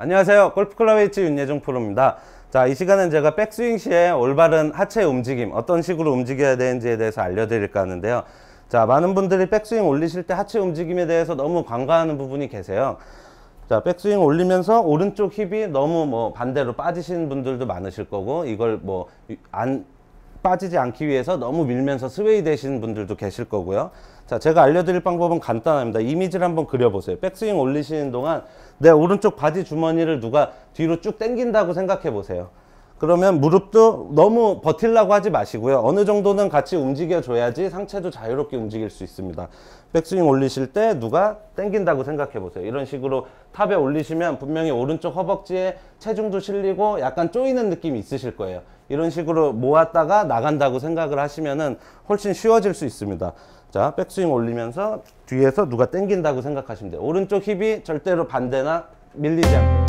안녕하세요. 골프클럽 H 윤예종 프로입니다. 자, 이 시간은 제가 백스윙 시에 올바른 하체 움직임, 어떤 식으로 움직여야 되는지에 대해서 알려드릴까 하는데요. 자, 많은 분들이 백스윙 올리실 때 하체 움직임에 대해서 너무 관과하는 부분이 계세요. 자, 백스윙 올리면서 오른쪽 힙이 너무 뭐 반대로 빠지시는 분들도 많으실 거고, 이걸 뭐 안 빠지지 않기 위해서 너무 밀면서 스웨이 되시는 분들도 계실 거고요. 자, 제가 알려드릴 방법은 간단합니다. 이미지를 한번 그려보세요. 백스윙 올리시는 동안 내 오른쪽 바지 주머니를 누가 뒤로 쭉 당긴다고 생각해 보세요. 그러면 무릎도 너무 버틸라고 하지 마시고요. 어느 정도는 같이 움직여 줘야지 상체도 자유롭게 움직일 수 있습니다. 백스윙 올리실 때 누가 당긴다고 생각해 보세요. 이런 식으로 탑에 올리시면 분명히 오른쪽 허벅지에 체중도 실리고 약간 쪼이는 느낌이 있으실 거예요. 이런 식으로 모았다가 나간다고 생각을 하시면은 훨씬 쉬워질 수 있습니다. 자, 백스윙 올리면서 뒤에서 누가 당긴다고 생각하시면 돼요. 오른쪽 힙이 절대로 반대나 밀리지 않고